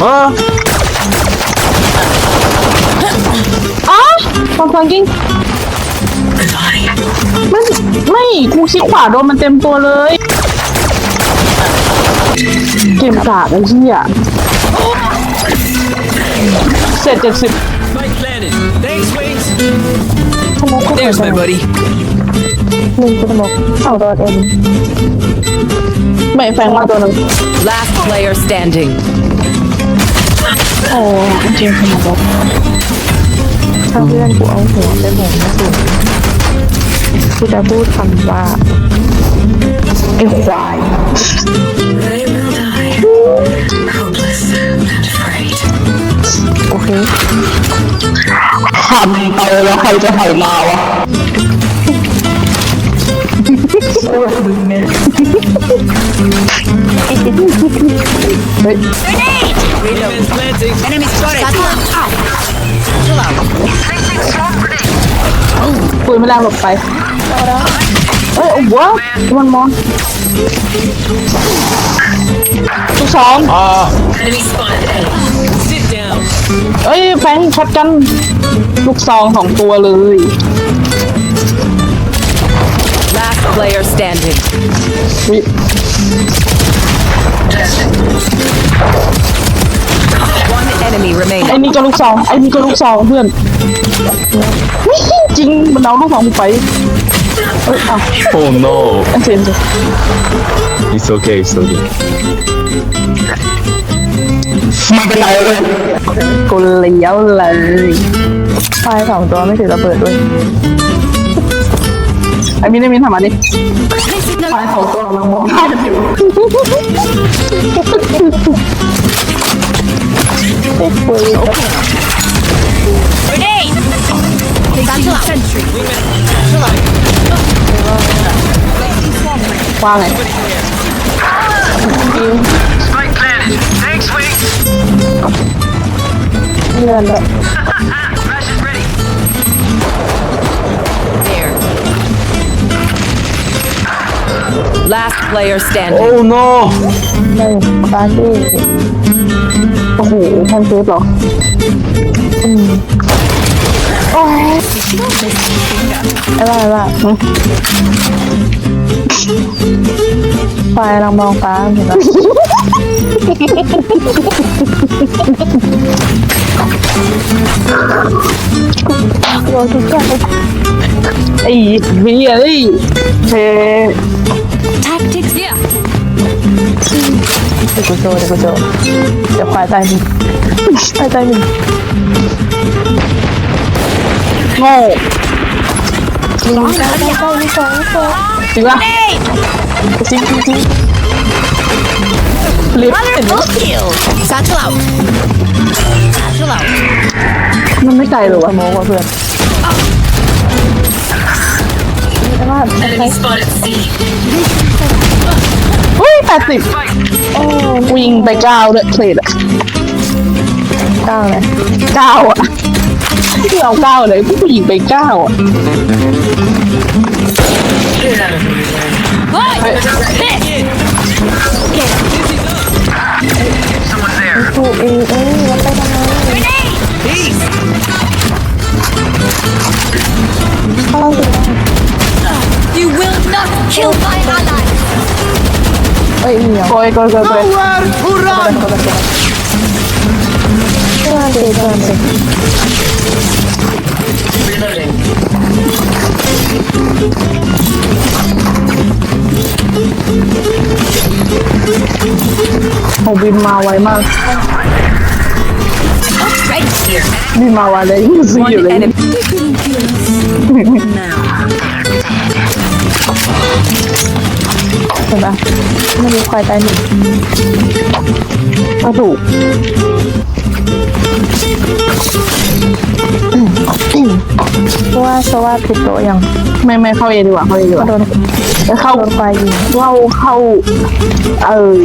เอออ๋อฟังฟังกิ้งไม่ไม่กูคลิกขวาโดนมันเต็มตัวเลย เกมกากไอ้เหี้ยเสร็จเจ็ดสิบ Spike planted. Thanks, Wings. สมองก็เปิด There's my buddy. หนึ่งสมองเอาโดนเอ็นไม่แฟงมาตัวหนึ่ง Last player standing. โอ้จริงขนาดนั้นถ้าเพื่อนกูเอาหัวไปหมุนนะสิกูจะพูดคำว่าไอ้ควายโอเคทำไปแล้วใครจะถ่ายมาวะ เฮ้ย Wingman's planting. Enemy spotted. ปืนไม่แรงหลบไปเอ้ยโอ้โหมันมองทุกสอง อ่า Sit down. เอ้ยแฟงช็อตกัน ลูกซองสองตัวเลย Last player standing. วิ One enemy ไอ้ remaining. นี่ก็ลูกซองไอ้นี่ก็ลูกซองเพื่อนไม่จริงมันเอาลูกซองกูไปเอ้ยอ้าวโอ้ no อันเซนสิ it's okay it's okay มันเป็นไรเลยกูเลี้ยวเลยไฟสองตัวไม่ถือระเบิดด้วย ไอ้มินไอ้มินทำมาดิไฟสองตัวกำลังมองหน้ากันอยู่ว่าไง Spike planted. Thanks, Wings. เลื่อนเลย Last player standing. oh no หนึ่งปาร์ตี้โอ้โหแพนเซฟเหรอไอ้ว่าไอ้ว่าไฟลังมองฟ้าเห็นไหมโยนทุกอย่างไอ้เฮียเอ้ยเฮ้ Tactics. Yeah. เดี๋ยวกูโจเดี๋ยวกูโจเดี๋ยวควายตายหนึ่งควายตายหนึ่งโง่ลิงตายตายตายลิงสองลิงสองจริงปะจริงจริงจริงลิฟต์เห็นไหม Satchel out. Satchel out. มันไม่ไกลหรอวะโมกว่าเพื่อนไอ้ว่าใช้เฮ้ยแปดสิบโอ้กูยิงไปเก้าด้วยเทรดอะเก้าเลยเก้าอะที่เอาเก้าเลยกูยิงไปเก้าอะเฮ้ยถูกเองเอ้ยแล้วไปทำไม Peace. เข้าสิ You will not kill my ally. เอ้ยเหนียวโกยโกยโกยโกย Nowhere to run. เพื่อนเด็กเพื่อนเด็กโหบินมาไวมาก Right here. บินมาไวเลยยิ่งซื้อ One อยู่เลย enemy. เห็นปะไม่มีควายตายหนึ่งก็ถูกเพราะว่าเพราะว่าผิดโต๊ะยังไม่ไม่เข้าเอดีกว่าเข้าเอดีกว่าโดนจะเข้าโดนควายยิงเข้าเข้าเออ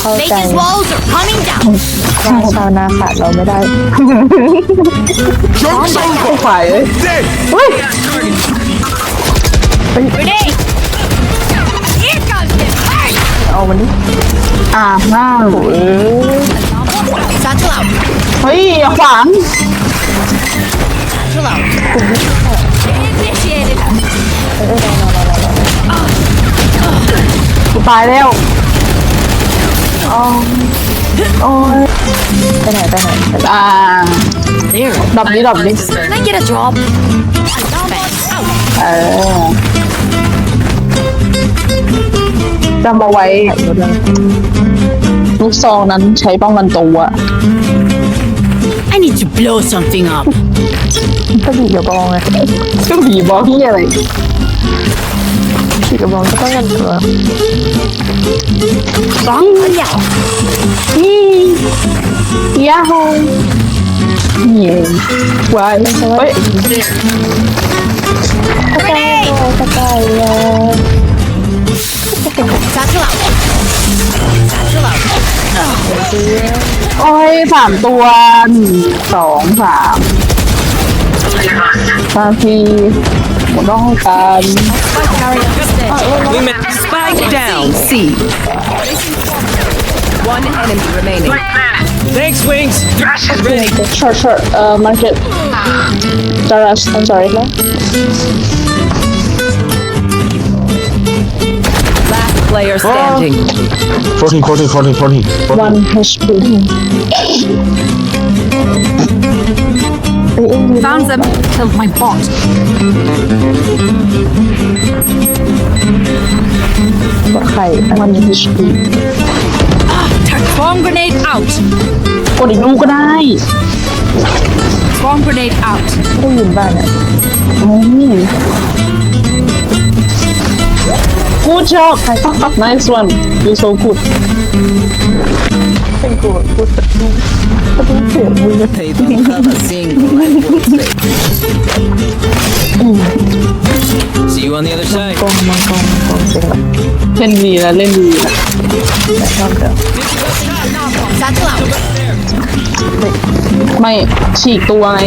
เข้าใจ Nature's walls are coming down. ว่าชาวนาขาดเราไม่ได้ Joke's เข้าฝ่ายเลย Dead. เฮ้ย Grenade. Here comes the fight. เอามันดิอ่าห้า Satchel out. เฮ้ยอย่าขวาง Satchel out. Initiated. กูตายแล้วอ๋อโอ้ยไปไหนไปไหนไปไหนอ่า There. ดับนี้ดับนี้ Can I get a drop? Alarm bot out. เออจำเอาไว้ ลูกซองนั้นใช้ป้องกันตัว I need to blow something up. ก็บีกระบองไงก็ผีบอกที่อะไรบีกระบองก็ต้องกันตัวบ้องยาวนี่ยาโฮนี่วายเฮ้ย Grenade. กระจาย เลย Satchel out. Satchel out. โอ้ยสามตัวหนึ่งสองสามสามทีผมต้องการ Spike down. C. One enemy remaining. Spike planted. Thanks, Wings. Crash is ready. short short uh market Jarash I'm sorry Last player standing. 14, 14, 14, 14. one HP Found them. Killed my bot. กดไข่ one HP Swarm grenade out. กดอีกลูกก็ได้ Swarm grenade out. ไม่ได้ยินบ้านเนี่ย ต้องเสียงมือ They don't have a single life worth saving. See you on the other side. กองมังกรมังกรเสียงแบบเล่นดีนะเล่นดีนะแบบชอบเดิม Satchel out. ไม่ฉีกตัวไง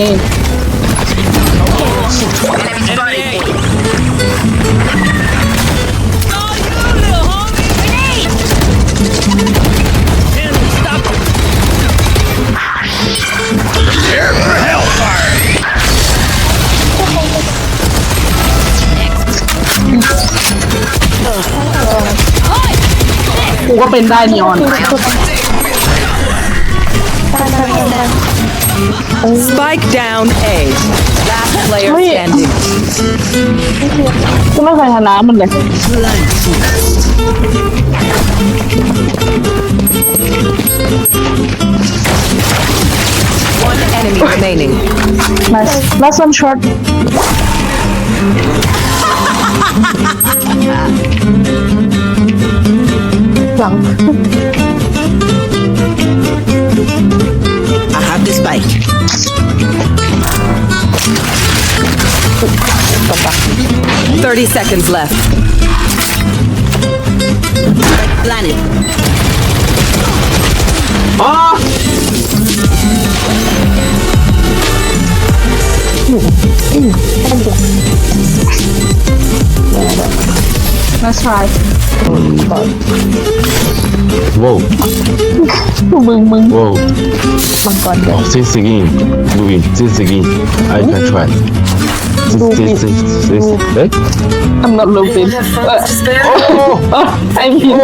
กูก็เป็นได้นีออน Spike down A. Last player Wait. standing. กูไม่เคยชนะมันเลย One enemy remaining. nice last one short seconds left. Planet. อ๋อ Let's try Whoa, มึงมึง whoa. มังกรเดิม Oh, this again. Moving, this again. I can try. This, this, this, this. Eh? I'm not looking uh, Oh, I mean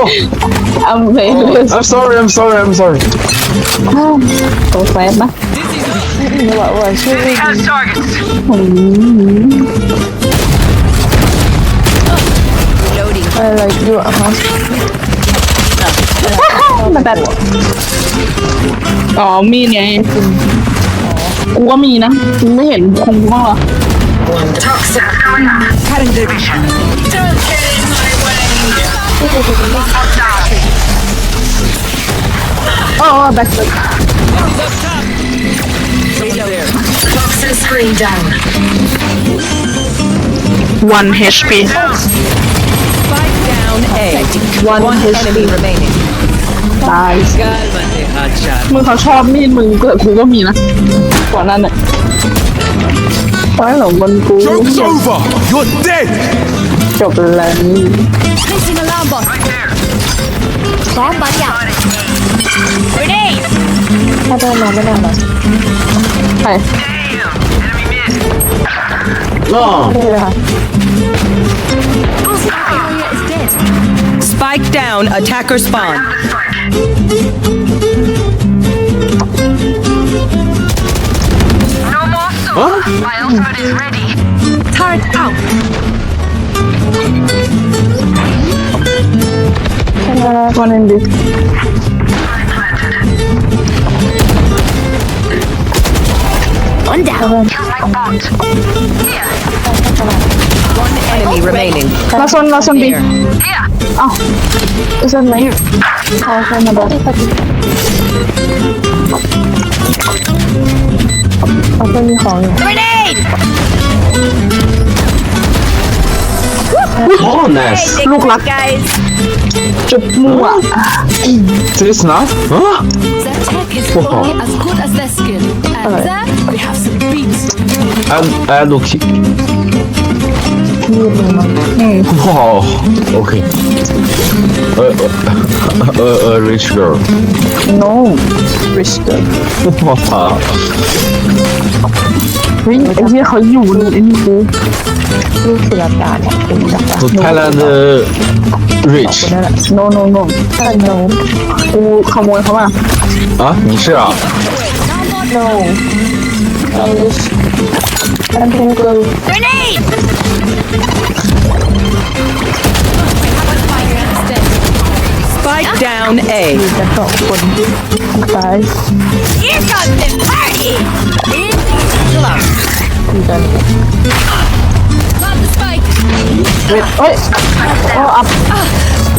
I'm very I'm sorry, I'm sorry, I'm sorry. โตแฟนนะนี่ว่าว่าชื่อ Enemy has targets. Loading. อะไรอยู่อะฮะมันแบบอ๋อมีไงกูก็มีนะมึงไม่เห็นคงบ้างเหรอ Toxic going up. Cutting the Don't get in my way. Down. อ๋อแบ็ค Toxin screen down. one HP spike down A. One One HP. enemy remaining. ตาย Cálmate, hotshot. มึงเขาชอบมีดมึงกูกูก็มีนะก่อนนั้นเนี่ย Quái lòng bên cua Joke's over! You're dead! Chọc lần Missing bắn nhạc Grenade! Ở đâu mà, ở đâu mà Đây Long! Spike down, attacker spawn. Huh? My ultimate is ready. Turret out. Uh, one in this. One down. Kill my bot. Here. One enemy remaining. Last one, last one, B. Here. Oh. Is that mine? Oh, it's on my bot. เอาเข้ามาบอก เขาก็มีของอยู่ Grenade. Oh, nice. ลูกรัก Guys, จุดมั่ว This not? Huh? their tech is Wow. only as good as their skill. And there we have some beats. I'm, I look. ยืดมือมา Wow. Okay. a a a rich girl. No, rich girl. 哇！喂，我这边好幽，你你你，都出来打架了，都打架了。我漂亮的 rich. No no no. I no，我好萌好萌。啊，你是啊？No. I'm rich girl. Grenade! Strike down A. Guys. Here comes the party! It is close. Pop Oh.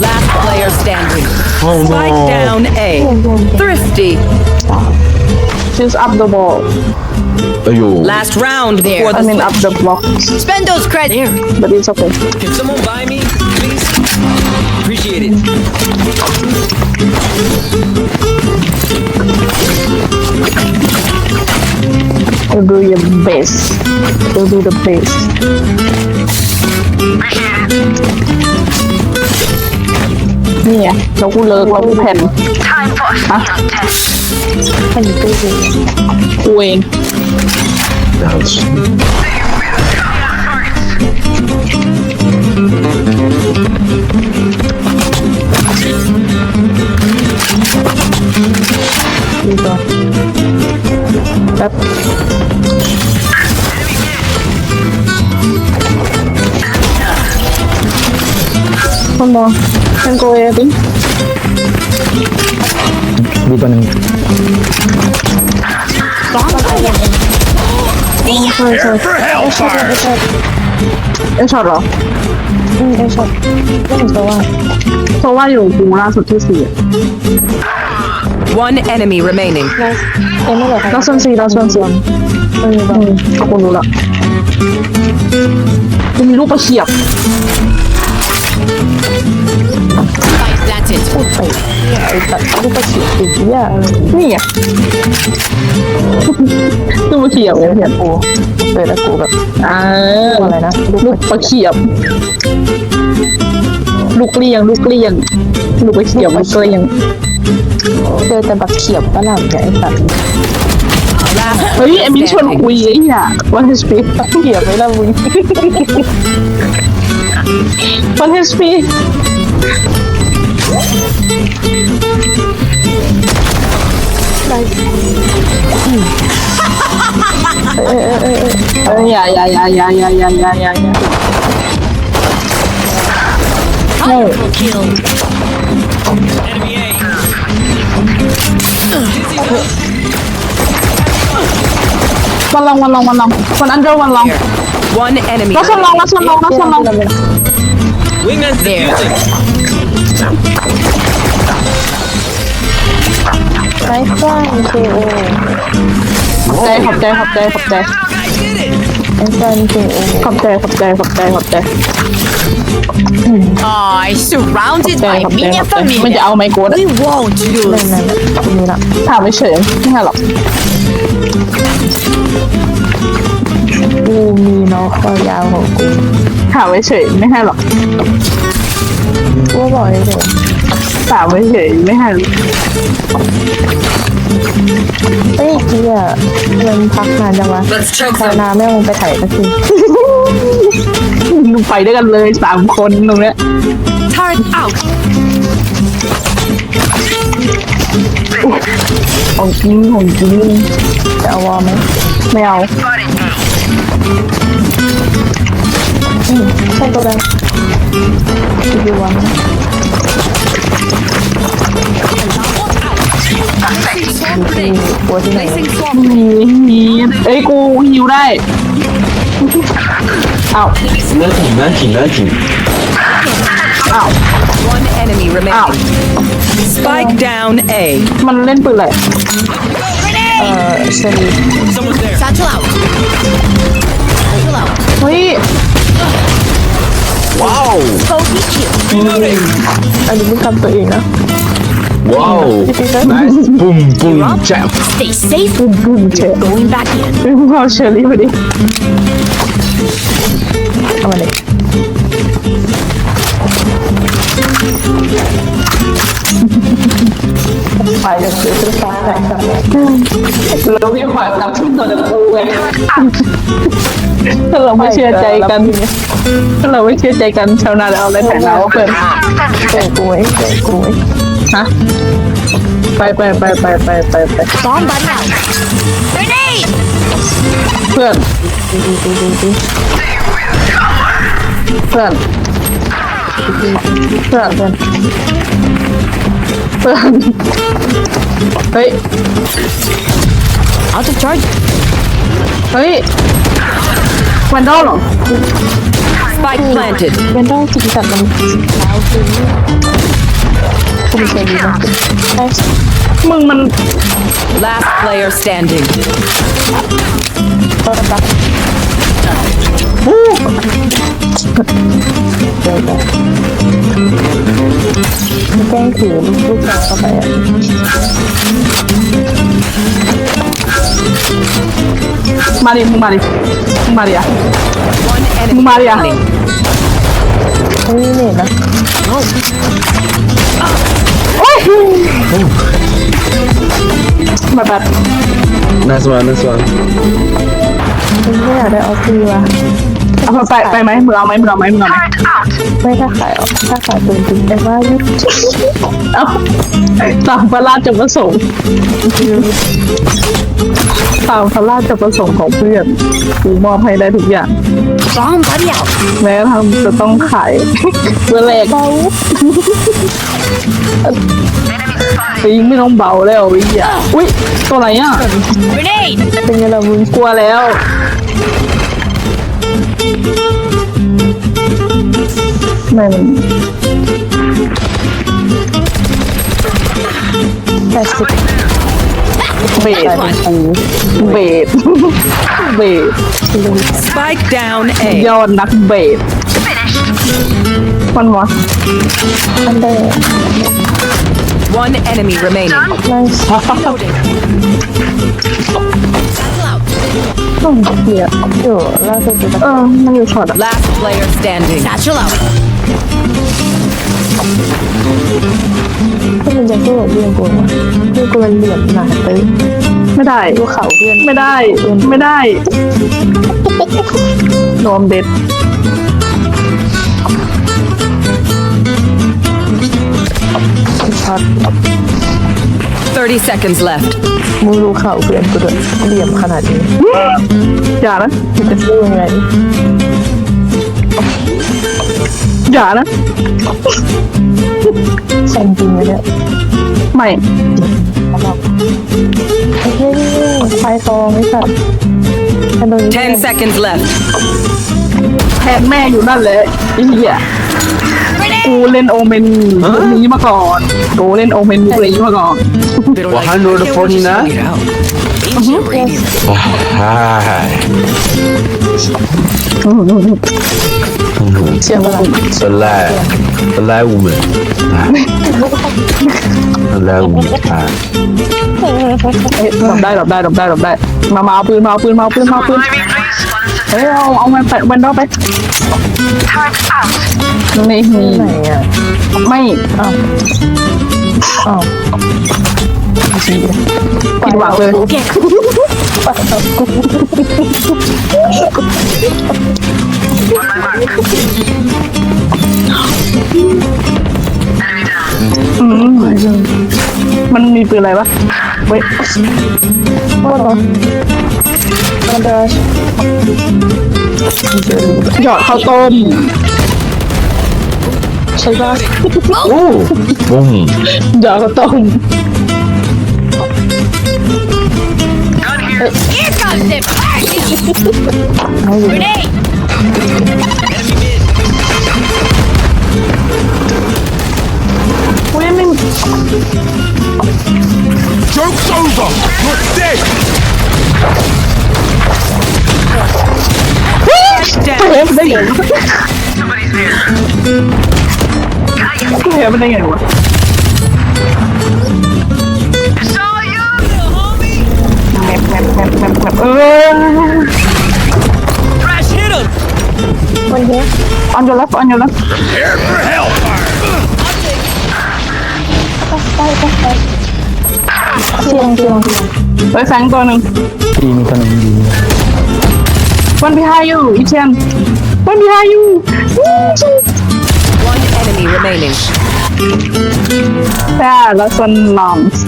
Last player standing. Oh, spike no. down A. Thrifty. She's up the wall. Ayo. Last round there. I mean, up the block. Spend those credits. But it's okay. Can someone buy me, please? get it. You do your best. You do the best. Nè, nó cũng lơ có cũng thèm Hả? Thành cái gì? Quên Dance 汁。看到，看过呀，对。你不能。哦，错了错了，错了错了，错了。嗯，错了。错了有毒啦，是不是？One enemy remaining. เอ็มไม่เหลือใครลาซอนซีลาซอนซีไม่มีบ้างอืมก็กูรู้ละกูมีลูกประเขียบ Spike planted. พูดไปเนี่ยไอ้ตัดลูกประเขียดติดเหี้ยอะไรนี่ไงลูกประเขียบเลยเห็นกูเลยแล้วกูแบบอ่าตัวอะไรนะลูกลูกประเขียบ ลูกเลี้ยง ลูกเลี้ยง ลูกประเขียบลูกเลี้ยง เจอแต่บักเขียบฝรั่งเนี่ยไอ้สัตว์ Last เฮ้ยไอ้มิ้นชวนคุยไอ้เหี้ยวันเฮสปีเขียบไหมล่ะมึงวันเฮสปีเอ้ยอย่าอย่าอย่าอย่าอย่าอย่าอย่าอย่าอย่า Triple kill. One long, one long, one long. One under, one long. One enemy. Last one long, last one long, last one long. Wingman's there. Cái con chịu Đây, học đây, học đây, học đây Em tên chịu Học đây, học đây, học đây, học đây I surrounded by บ minion ขอบใจมันจะเอาไมโครนะ We won't เน lose. นั่นนี่ละถามเฉยไม่ใช่หรอกกูมีน้อกคอยาวของกูถาม่เฉยไม่ใช่หรอกกูบอกเฉยถาม่เฉยไม่ใช่หร เฮ้ยเกียมันพักนานจังวะ Let's choke ชาว them. นาไม่ลงไปไถสักทีไปด้วยกันเลยสามคนตรงเนี้ย Turret out. ของจริงของจริงจะเอาวอลไหมไม่เอาใช่ก็ได้ดูวอลไหม Swarm grenade. กลัวที่ไหนีมีเอ้ยกูหิวได้อ้าเลิกขิงเลิกขิงเลิกขิงอ้าว One enemy remaining. Spike มันเล่นปืนอะไรเออเซนีซัชเลเอาซัชเลเอาเฮ้ยว้าวอันนี้มึงทำตัวเองนะ wow nice boom boom jump Stay safe. บุ้มบุ้มเชย Going back in. เฮ้ยมึงเอาเชอรี่มาดิเอามาเลยไปจะซื้อซื้อฟ้าแต่กันแล้วพี่ขวานกลับขึ้นตัวตะกูไงถ้าเราไม่เชื่อใจกันถ้าเราไม่เชื่อใจกันชาวนาจะเอาอะไรแทนเราเพื่อนเจอกูไว้เจอกูไว้ ฮะไปไปไปไปไปไปไป Bomb buddy out. Grenade. เพื่อนดูดูดูดูดูเพื่อนเพื่อนเพื่อนเพื่อนเฮ้ย Out of charge. เฮ้ยวันดอลเหรอ Spike planted. เป็นต้องกินจัดมันแล้ว คือคุณเชลีนะใช่มึงมัน Last player standing. ก็รับอู้เจอกันมันแกล้งถือลูกสาวเข้าไปอะมาดิมึงมาดิมึงมาดิอะ One enemy Maria. remaining. เฮ้ยเนี่ยนะ มาแบบ nice one nice one คุณไม่อยากได้ออฟฟี่ว่ะเอาไปไปไหมมึงเอาไหมมึงเอาไหมมึงเอาไหมไม่ถ้าขายออกถ้าขายปืนจริงแต่ว่ายุดเอาตามพระราชประสงค์ตามพระราชประสงค์ของเพื่อนกูมอบให้ได้ทุกอย่าง Bomb buddy out. แม้กระทั่งจะต้องขายเพื่อแลก เบาไปิงไม่ต้องเบาแล้ววิอะอุ้ยตัวไหนอะ Grenade. เป็นไงล่ะมึงกลัวแล้ว ไม่มันแปดสิบเบสเบสเบส Spike down ยอดนักเบสมั นวะอันเดอร์ One enemy remaining. นั่งต้องเกียร์อยู่ล่าสุดคือเออมันอยู่ช็อตอะ Last player standing. Satchel out. ถ้ามันจะสู้กับเพื่อนกูนะเพื่อนกูมันเหลี่ยมหนาตึ้งไม่ได้ดูเขาเพื่อนไม่ได้ ไม่ได้โดนเด็ด ช็อต30 seconds left. มึงดูเขาเพื่อนกูด้วยเหลี่ยมขนาดนี้อย่านะมึงจะสู้ยังไงอย่านะแซงจริงนะเนี่ยไม่ไอ้เฮ้ยไฟทองไอ้สัตว์อันโดน10 seconds left. แทนแม่อยู่นั่นแหละไอ้เหี้ย กูเล่นโอเมนนี้มาก่อน กูเล่นโอเมนนี้มาก่อน They don't like 149 Get out. Ancient radiant. hi เชื่อมั้ย alive alive woman alive woman ah หลบได้หลบได้หลบได้หลบได้ มามาเอาปืนมาเอาปืนมาเอาปืนมาเอาปืน เฮ้ยเอาเอามาไปวันดอไปนี่ไหนอะไม่อ้าวอ้าวผิดหวังเลยอืมมันมีปืนอะไรวะเว้ยว่าเหรอมันเดิน หยอดข้าวต้มใช่ปะโอ้ปุ้มหยอดข้าวต้ม Here comes the party! Grenade! ได้ไงวะแมปแมปแมปแมปแมปเออ Crash hit him! One here. On your left, on your left. Prepare for hellfire! That's fine, that's fine. ชิลงชิลงชิลงเฮ้ยแฟงตัวหนึ่งดีมีตัวหนึ่งดี One behind you, Ichan. One behind you. One enemy remaining. Ja, dat is een land.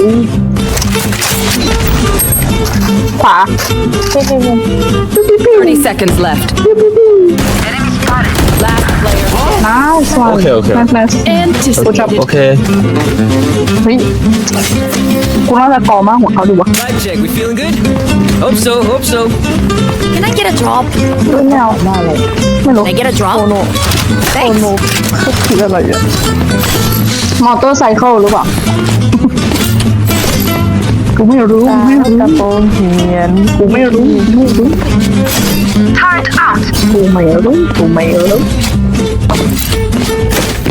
30 seconds left. Last player. Nice one. Okay, okay. Nice, nice. Anticipated. up? Okay. เฮ้ยกูน่าจะต่อมากกว่าเขาดีวะ check. We feeling good? Hope so. Hope so. Can I get a drop? ไม่เอาไม่รู้ Can I get a drop? no, Thanks. มอเตอร์ไซเคิลหรือเปล่า กูไม่รู้กูไม่รู้กระโปรงเหียนกูไม่รู้กูไม่รู้ Turret out! กูไม่รู้กูไม่รู้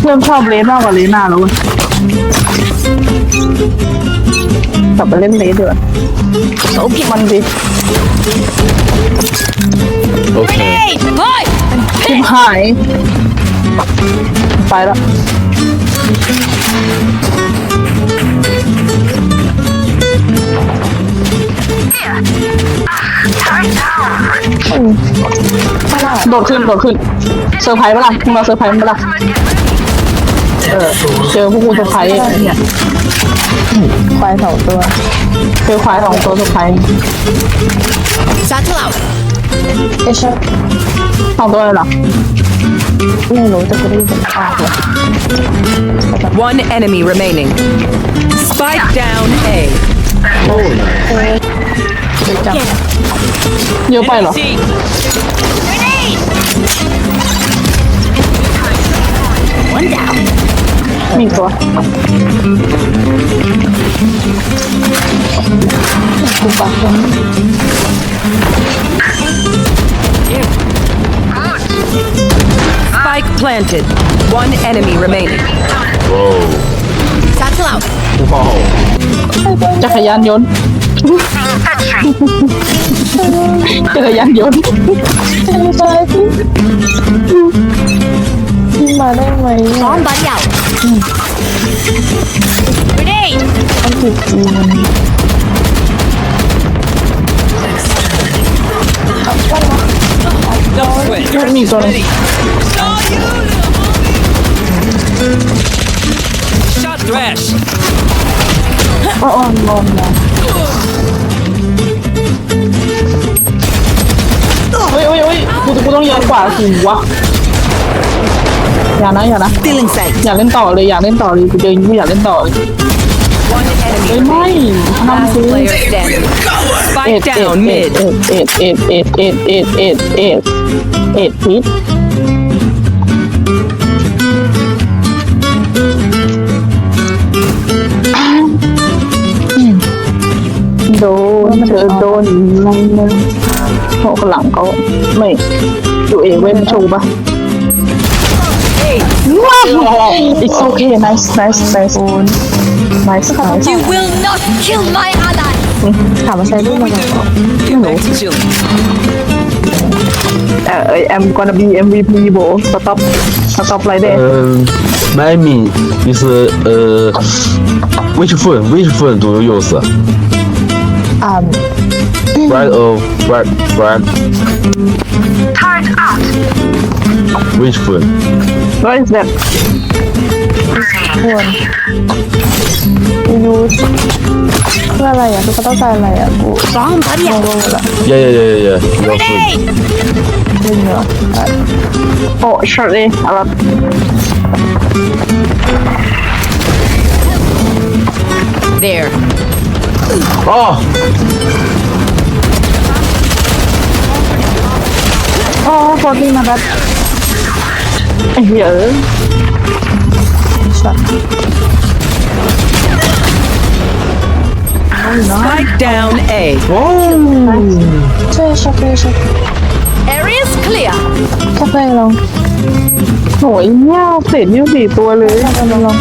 เริ่มชอบเลนมากกว่าเลน่าแล้วเว้ยกลับไปเล่นเลนดีกว่า Okay. มันดิโอเค Hey, boy! ชิบหาย ไปแล้ว โดดขึ้นโดดขึ้นเซอร์ไพรส์ปะล่ะมึงมาเซอร์ไพรส์ปะล่ะเออเจอพวกกูเซอร์ไพรส์เนี่ยควายสองตัวเจอควายสองตัวเซอร์ไพรส์ Satchel out. ไอ้ชอบสองตัวเลยเหรอ One enemy remaining. Spike down A. Holy. Nie opala. One down. Mikro. Spike planted. One enemy remaining. โว้ Satchel out. ว้าวจักรยานยนต์ จักรยานยนต์ไม่ใช่พี่พี่มาได้ไหม Bomb buddy out. Grenade! มันผิดจริง No sweat. มีอีกตัวหนึง Saw you, little homie. Shot thrash. อ๋ออ๋อนอนนอนเฮ้ยเฮ้ยเฮ้ยกูกูต้องเยอะกว่าสิวะอย่านะอย่านะ Stealing sight. อยากเล่นต่อเลยอยากเล่นต่อเลยกูเดินกูอยากเล่นต่อเลย One เฮ้ย enemy ไม่ remaining. ทำ Last กู player standing. เอ็ด Spike เอ็ด down เอ็ด mid. เอ็ดเอ็ดเอ็ดเอ็ดเอ็ดเอ็ดเอ็ดเอ็ดพิษ มันเดินโดนนั่นนั่นโอ้หลังเขาไม่ตัวเองเว้นชูปะ It's okay nice nice nice. Nice nice You will not kill my ally ถามว่าใช้รุ่นอะไรไม่รู้ I am gonna be MVP โบ stop stop like that By me 意思呃，which phone which phone do you use? อ่าน Right or right right Turret out. which phone? What is that ควรกูยูสเพื่ออะไรอ่ะคือเขาต้องการอะไรอ่ะกู Bomb buddy ง out. งไปหมดละ Yeah yeah yeah yeah yeah. Your phone. Grenade! เล่นเหรออ่ะ โอ้ช็อตเลยอะไร There. Oh โอ้โคตรดีนะแบบไอ้เหี้ยเอ้ยช็อต Spike down A. ใช่ช็อตเลยช็อต Area's clear. แค่ไปลองโหยเนี่ยเศษนิ้วสี่ตัวเลยแค่ไปลอง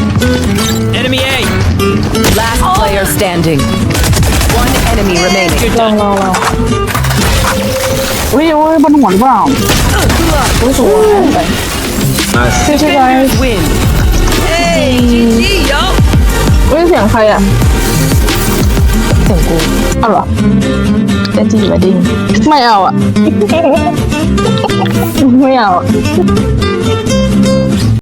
Enemy A. Last player standing. One enemy remaining. ลองลองลองเฮ้ยโอ้ยบนหัวหรือเปล่าอุ้ยสวยไป nice. ช่วยช่วยกัน Win. เฮ้ยเสียงใครอะ เสียงกูเอาเหรอเต้นที่อยู่ดิ้งไม่เอาอะ ไม่เอาอะ